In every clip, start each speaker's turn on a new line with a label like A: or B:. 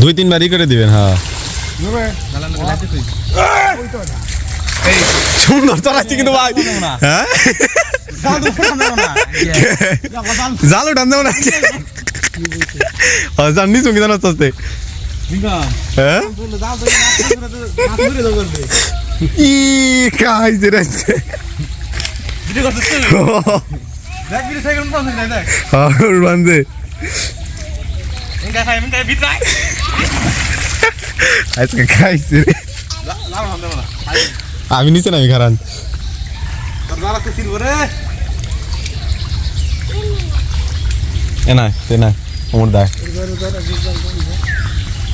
A: দুই তিনবারই করে দিবেন হ্যাঁ। সুন্দর চড়াচ্ছি কিন্তু ভাই। হ্যাঁ? জাল উঠান দেবো না? জানি চুঙ্গি জানো আস্তে আস্তে। হ্যাঁ ই খাইছে রে আজকে আজকে খাইছে রে আমি নিচে নামি খারান এনা তেনা ওমর দা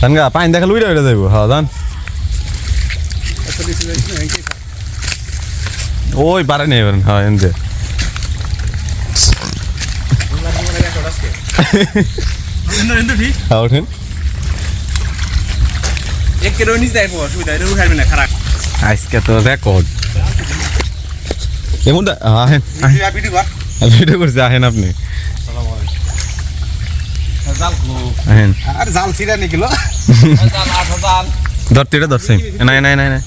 B: কাঁচা
A: জানগা পানি দেখালে উইটা উইটা যাইব হ্যাঁ জান। ওই পারে নেই এবার হ্যাঁ
C: ইন্দু ঠিক
A: হ্যাঁ ওঠেন। আজকে এমন আহেন আপনি।
C: আর জাল ছিড়া নিকিলো
A: ধরতে এটা ধরছে নাই নাই নাই নাই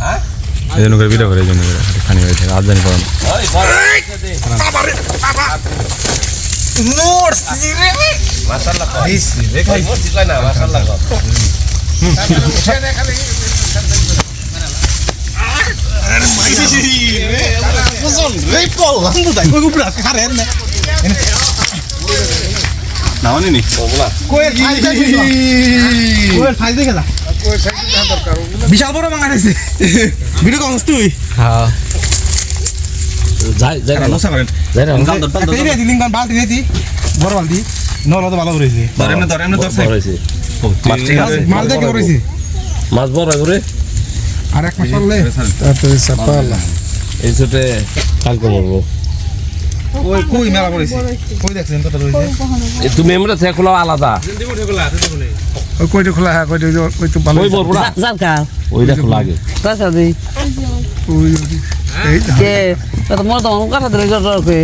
A: এই জন্য করে ভিডিও করে এই জন্য করে খানি হয়ে থাকে আজ জানি পারেন
C: ওই দিছি? না বিশাল বড় মাঙ্গা রয়েছে ভিডিও কমস তুই?
A: হ্যাঁ।
D: যাই যাই
A: নসা করেন
C: এই রে দিলিং বালতি দিতি বড় বালতি নল তো ভালো করেছে।
A: ধর এমনি ধর এমনি ধর সাইড। মাছ ঠিক আছে।
C: মাল দেখে করেছে
D: মাছ বড় করে
B: আর এক মাস পড়লে তারপরে সাপালা
D: এই ছোটে কালকে মরবো
C: ওই কই মেলা করেছে? কই দেখছেন কত রয়েছে
D: এ তুমি এমরা থেকে খোলা আলাদা।
B: ওই কইটা খোলা হ্যাঁ কইটা ওই তো ভালো
D: ওই মরবো না
E: Zarka,
D: ওই দেখো লাগে
E: kasa di.
B: ওই এই
E: Ke, kata mau tahu kasa dari jor ke.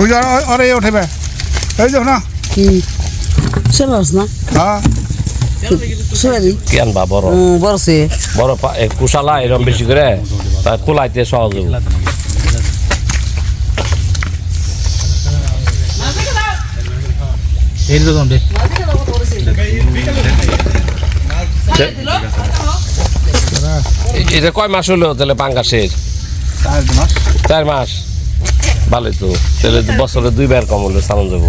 B: ওই যে আরে উঠেবে এই যে না
E: Ki. Selos na.
B: হ্যাঁ।
D: কেন বা বড়?
E: baru
D: বড় কুশালা এরম বেশি করে তা খোলাইতে সহজ এ- এটা কয় মাস হলো তাহলে পাঙ্গাসের চার মাস। ভালোই তো। তাহলে বছরে দুইবার কম হলো সামান যাব